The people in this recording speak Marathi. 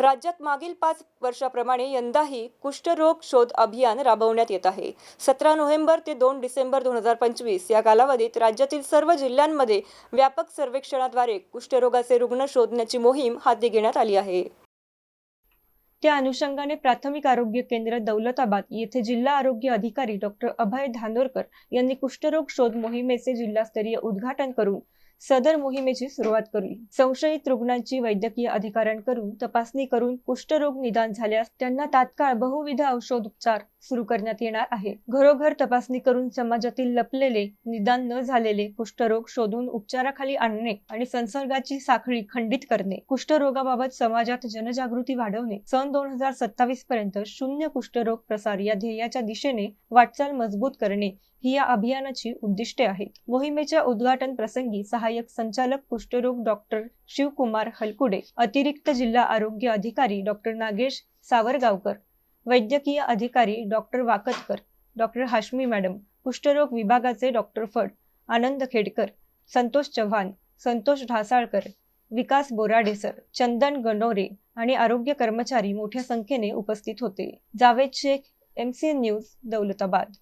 राज्यात मागील पाच वर्षाप्रमाणे यंदाही कुष्ठरोग शोध अभियान राबवण्यात येत आहे. सतरा नोव्हेंबर ते दोन डिसेंबर दोन हजार पंचवीस या कालावधीत राज्यातील सर्व जिल्ह्यांमध्ये व्यापक सर्वेक्षणाद्वारे कुष्ठरोगाचे रुग्ण शोधण्याची मोहीम हाती घेण्यात आली आहे. त्या अनुषंगाने प्राथमिक आरोग्य केंद्र दौलताबाद येथे जिल्हा आरोग्य अधिकारी डॉक्टर अभय धानोरकर यांनी कुष्ठरोग शोध मोहिमेचे जिल्हास्तरीय उद्घाटन करून सदर मोहिमेची सुरुवात केली संशयित रुग्णांची वैद्यकीय अधिकाऱ्यांकडून तपासणी करून कुष्ठरोग निदान झाल्यास त्यांना तात्काळ बहुविध औषधोपचार सुरू करण्यात येणार आहे. घरोघर तपासणी करून समाजातील लपलेले निदान न झालेले कुष्ठरोग शोधून उपचाराखाली आणणे आणि संसर्गाची साखळी खंडित करणे कुष्ठरोगाबाबत समाजात जनजागृती वाढवणे सन दोन हजार सत्तावीस पर्यंत शून्य कुष्ठरोग प्रसार या ध्येयाच्या दिशेने वाटचाल मजबूत करणे ही या अभियानाची उद्दिष्टे आहेत. मोहिमेच्या उद्घाटन प्रसंगी सहाय्यक संचालक कुष्ठरोग डॉक्टर शिवकुमार हलकुडे अतिरिक्त जिल्हा आरोग्य अधिकारी डॉक्टर नागेश सावरगावकर वैद्यकीय अधिकारी doctor Wakatkar doctor Hashmi madam कुष्ठरोग विभागाचे डॉक्टर फड आनंद खेडकर संतोष चव्हाण संतोष ढासाळकर विकास बोराडेसर चंदन गणोरे आणि आरोग्य कर्मचारी मोठ्या संख्येने उपस्थित होते. Javed Shaikh M C news Daulatabad.